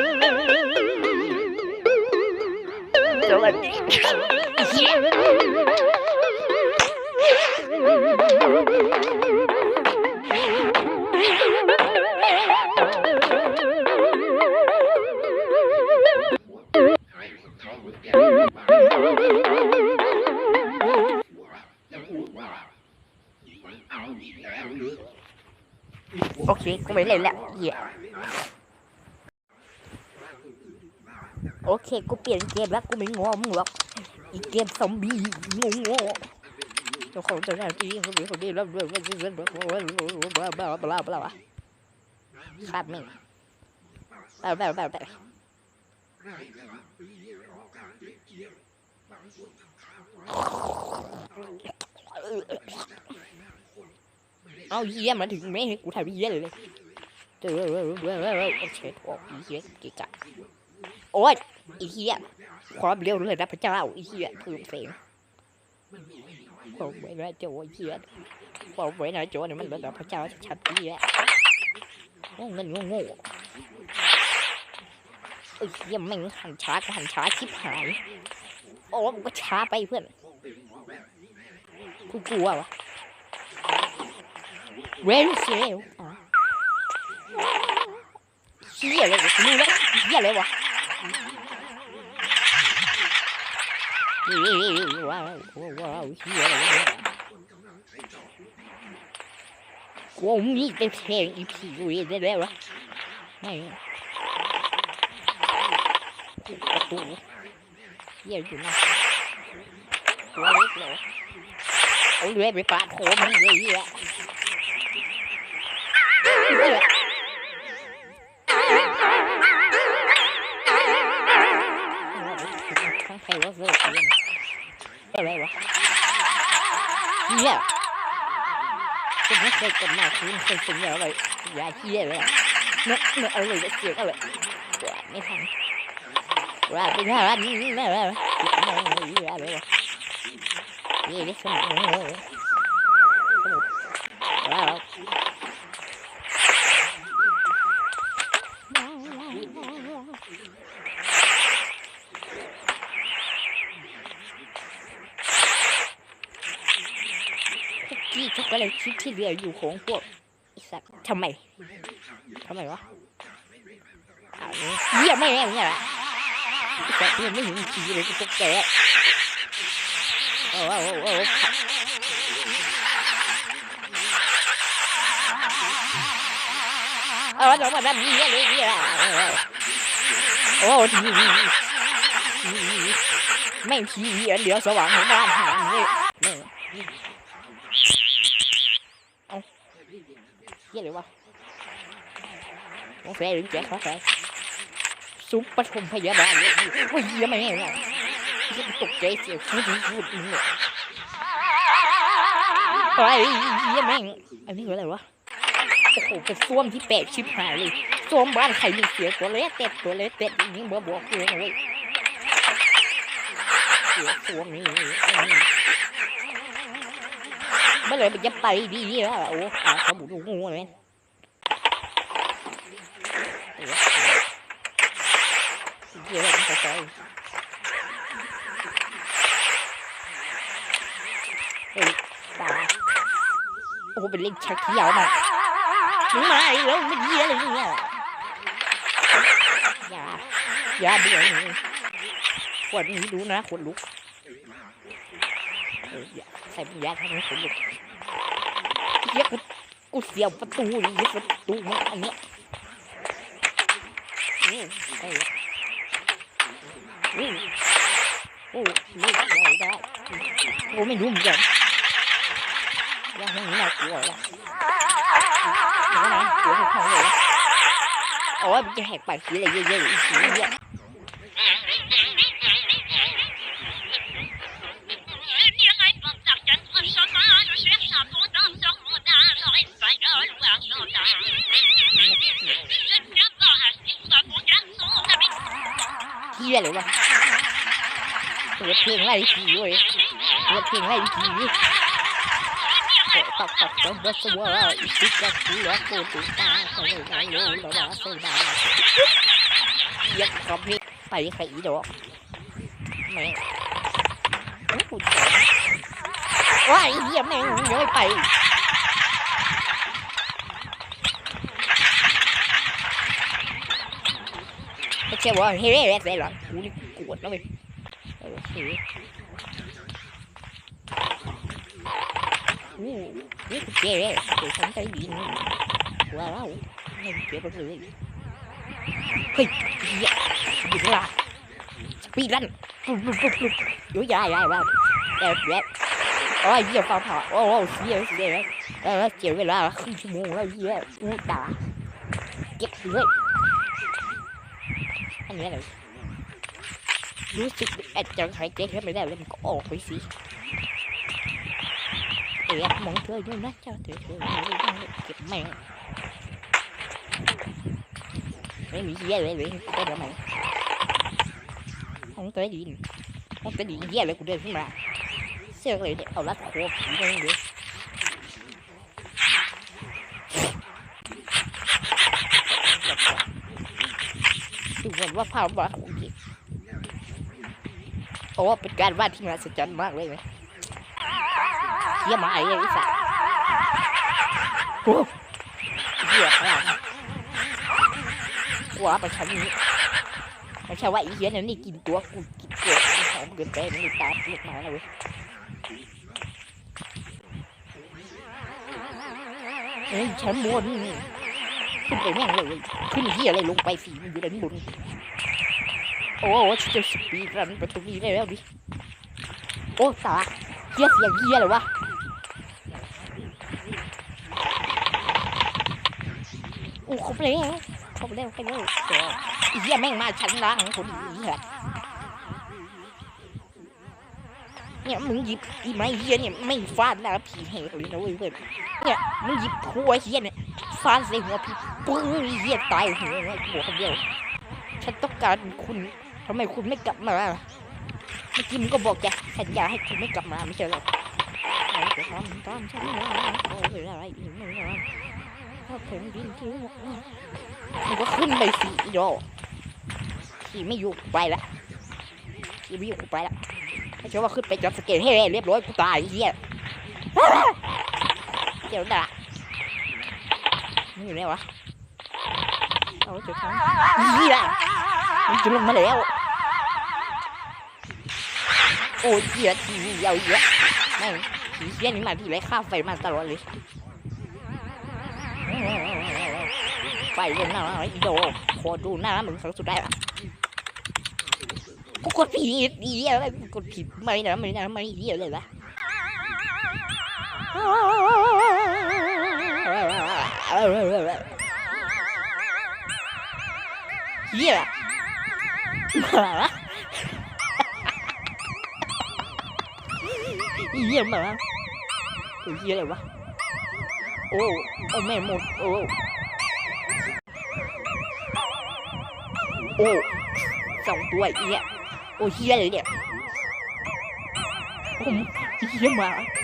สวัสดีเฮีย โอเค กูเปลี่ยนเกมแล้ว กูไม่งอมึงหรอกอีเกมซอมบี้งงเจ้าของเจ้าหน้าที่คนนี้คนนี้แล้วด้วยว่าเรื่องบลาบลาบลาบลาขาดไม่แบบแบบแบบแบบเอาเยี่ยมาถึงไม่ให้กูทำเยี่ยเลยเจอโอเคโอ้ยเยี่ยกิกะโอ้ย อีเหี้ยความเร็วเลยนะพระเจ้าอีเหี้ยเพิ่มเสียงผมไม่ได้โจ้ไอ้เหี้ยผมไม่ได้โจ้เนี่ยมันระดับพระเจ้าชัดๆเหี้ยโง่เงินโง่โง่ไอ้เหี้ยแม่งหันช้าก็หันช้าชิบหายโอ้มันก็ช้าไปเพื่อนกูกลัววะเรนเซลเหี้ยอะไรวะกูรู้แล้วเหี้ยอะไรวะ ว้าวว้าวเฮียอะไรเนี่ยกูมีเป็นเพลงอีพีเวียได้แล้ววะไม่ประตูเฮียอยู่นะตัวเล็กเลยเอาเรือไปปาโคมมันเลยเฮียทั้งไทยว่าเลิกเรียน อะไรวะเฮียผมไม่เคยกดมาคืนเคยเป็นอเลยยาเฮียเลยเนื้อเนื้อะไรเสียงอะไรไม่ทันว่าเป็นอะไรนี่นี่อะไรวะอะไรวะนี่นี่สมองว้าวที่ ช็อกโกแลตชิปที่เหลืออยู่ของพวกสัตว์ทำไมทำไมวะเยี่ยไม่แน่เนี่ยแหละไอ้สัตว์ยังไม่เห็นผีเลยกูตกใจโอ้โหโอ้โหเออเดี๋ยวมาแบบนี้เลยนี่ยโอ้ทีวีแม่งทีวีอันเดียวสว่างของบ้านหางเลยแม่ง เยี่ยเลยวะโอ้แฟหรือแจ๊คขอแฟซุปปฐมพยาบาลเลยโอ้ยเยี่ยมไหมเนี่ยตกใจเสียฟูดฟูดเนี่ยไอ้เยี่ยแม่งอันนี้คืออะไรวะโอ้โหเป็นส้วมที่แปลกชิบหายเลยส้วมบ้านใครมีเสียตัวเล็กเต็ดตัวเล็กเต็ดอย่างนี้เบอร์บอกเลยนะเว้ยเสียส้วมนี่ เมื่อไหร่มันจะไปดีแล้วโอ้ขาเขาบุดูงูเลยเยอะมันใจเฮ้ยตาโอ้เป็นเล่นชักเขียวมามึงมาอีกแล้วไม่เยี่ยอะไรเนี่ยอย่าอย่าเบื่อหนี่ขวดนี้ดูนะขวดลุก ใส่ปัญญาทำให้ขนลุกเหี้ยกูกูเสียวประตูนี่ยึดประตูมาอันเนี้ยโอ้ไอ้โอ้โอ้ไม่ได้ได้โอ้ไม่รู้เหมือนกันยังไม่น่ากลัวละเดี๋ยวนะเดี๋ยวให้เขาเลยโอ้ยมันจะแหกปากสีอะไรเยอะๆอีกสีเยอะ เฮียเลยวะเปิ ดเพลงไล่ผีเว้ยเปิดเพลงไล่ผีเปิดตับตับตับบัสวะอีกทีก็คือว่าโคตรตาเขาเลยไล่โลละบาโซดาหี้ยคอมพิวไปใครอีดอกแม่งกูจ๋ว้ายเหี้ยแม่งเยอะไปไม่ใช่ว่าเฮ้ยเฮ้ยเฮ้ยหรอกูนี่กวดแล้วเว้ยเออเฮ้ย อู้นี่กูเจ๋งเลยเจ๋งฉันใจดีนี่ว้าวไม่เจ๋งไปเลยเฮ้ยเหี้ยอยู่ข้างล่างสปีดรันปุ๊บปุ๊บปุ๊บปุ๊บอยู่ยายยายบ้าแอบแอบโอ้ยเหี้ยฟ้าผ่าโอ้โหเสียเสียเลยเออเจียเวลาครึ่งชั่วโมงแล้วเหี้ยอู้ตาเก็บเลยอันนี้อะไรรู้สึกแอบจะหายใจแค่ไม่ได้แล้วมันก็ออกไปสิ เอ๊ะมองเธออยู่นะเจ้าเธอเธอเก็บแม่ไม่มีเหี้ยเลยเลยกูได้แล้วไหมห้องเตยดินห้องเตยดินเหี้ยเลยกูเดินขึ้นมาเสื้อเลยเนี่ยเอาลัดโคผีไปเลยดูเหมือนว่าภาพวาดของจริงโอ้เป็นการวาดที่มหัศจรรย์มากเลยไหม เยี่ยมมากเลยไอ้สัสโอ้เหี้ยขนาดนั้นว้าไปชั้นนี้ไม่ใช่ว่าไอ้เหี้ยนั่นนี่กินตัวกูกินตัวกูหอมเกินไปมันเลยตามลูกมาแล้วเว้ยเฮ้ยชั้นบนขึ้นไปแม่งเลยขึ้นเหี้ยอะไรลงไปสีมันอยู่ด้านบนโอ้โหจะสปีดรันประตูนี้ได้แล้วดิโอ้ตาเหี้ยเสียงเหี้ยเลยวะโอ้ครบ แล้วครบแล้วครบแล้วเยวไอ้เหี้ยแม่งมาชั้นล่างคนนี้เหรอเนี่ยมึงหยิบอีไม้เหี้ยเนี่ยไม่ฟาดหน้าผีแหกเลยนะเว้ยเนเนี่ยมึงหยิบหัวเหี้ยเนี่ยฟาดใส่หัวผีปึ้งเหี้ยตายหัวเลยหัวคนเดียวฉันต้องการคุณทำไมคุณไม่กลับมาเมื่อกี้มึงก็บอกจะสัญญาให้คุณไม่กลับมาไม่ใช่เหรอเรจะทำตามฉันนะโอ้ยอะไรอีกไม่ย ถ้าถึงดินที่หมดมันก็ขึ้นไปสิอีดอกขี่ไม่อยู่ไปละขี่ไม่อยู่ไปละไม่ใช่ว่าขึ้นไปจับสเกตให้เรียบร้อยกูตายเหี้ยเดี๋ยวด่ามันอยู่ไหนวะเอาจะทำเหี้ยมันจะลงมาแล้วโอ้ยเหี้ยทีเดียวเหี้ยแม่งผีเหี้ยนี่มาที่ไรข้าไฟมาตลอดเลย ไฟเย็นหน้าไอ้โดขอดูหน้ามึงครั้งสุดท้ายละกูกดผิดเหี้ยอะไรกูกดผิดไม่นะไม่นะไม่เหี้ยเลยละเหี้ยมาเยี่ยมากตัวเยี่ยอะไรวะ โอ้โอ้แม่หมดโอ้โอ้สองตัวอ้เนี่ยโอ้เฮียเลยเนี่ยโอ้เฮียมาก